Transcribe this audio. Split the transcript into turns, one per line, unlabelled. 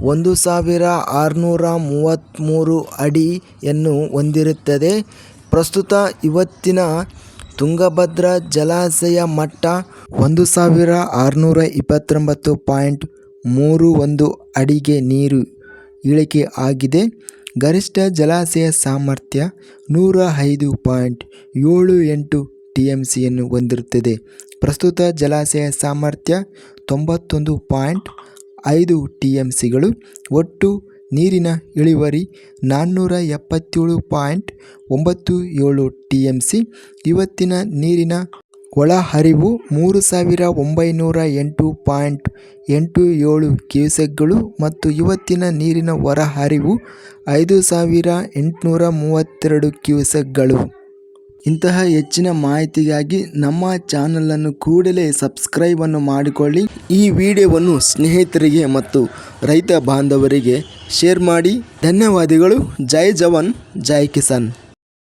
ಒಂದು ಸಾವಿರ ಆರುನೂರ ಮೂವತ್ತ್ಮೂರು ಅಡಿಯನ್ನು ಹೊಂದಿರುತ್ತದೆ. ಪ್ರಸ್ತುತ ಇವತ್ತಿನ ತುಂಗಭದ್ರಾ ಜಲಾಶಯ ಮಟ್ಟ ಒಂದು ಸಾವಿರ ಆರುನೂರ ಇಪ್ಪತ್ತೊಂಬತ್ತು ಪಾಯಿಂಟ್ ಮೂರು ಒಂದು ಅಡಿಗೆ ನೀರು ಇಳಿಕೆ ಆಗಿದೆ. ಗರಿಷ್ಠ ಜಲಾಶಯ ಸಾಮರ್ಥ್ಯ ನೂರ ಐದು ಪಾಯಿಂಟ್ ಏಳು ಎಂಟು ಟಿ ಎಂ ಸಿಯನ್ನು ಹೊಂದಿರುತ್ತದೆ. ಪ್ರಸ್ತುತ ಜಲಾಶಯ ಸಾಮರ್ಥ್ಯ ತೊಂಬತ್ತೊಂದು ಪಾಯಿಂಟ್ ಐದು ಟಿ ಎಂ ಸಿಗಳು ಒಟ್ಟು ನೀರಿನ ಇಳುವರಿ ನಾನ್ನೂರ ಎಪ್ಪತ್ತೇಳು ಪಾಯಿಂಟ್ ಒಂಬತ್ತು ಏಳು ಟಿ ಎಂ ಸಿ ಇವತ್ತಿನ ನೀರಿನ ಒಳಹರಿವು ಮೂರು ಸಾವಿರ ಒಂಬೈನೂರ ಎಂಟು ಪಾಯಿಂಟ್ ಎಂಟು ಏಳು ಕ್ಯೂಸೆಕ್ಗಳು ಮತ್ತು ಇವತ್ತಿನ ನೀರಿನ ಹೊರಹರಿವು ಐದು ಸಾವಿರ ಎಂಟುನೂರ ಮೂವತ್ತೆರಡು ಕ್ಯೂಸೆಕ್ಗಳು. ಇಂತಹ ಹೆಚ್ಚಿನ ಮಾಹಿತಿಗಾಗಿ ನಮ್ಮ ಚಾನಲನ್ನು ಕೂಡಲೇ ಸಬ್ಸ್ಕ್ರೈಬನ್ನು ಮಾಡಿಕೊಳ್ಳಿ. ಈ ವಿಡಿಯೋವನ್ನು ಸ್ನೇಹಿತರಿಗೆ ಮತ್ತು ರೈತ ಬಾಂಧವರಿಗೆ ಶೇರ್ ಮಾಡಿ. ಧನ್ಯವಾದಗಳು. ಜೈ ಜವಾನ್, ಜೈ ಕಿಸಾನ್.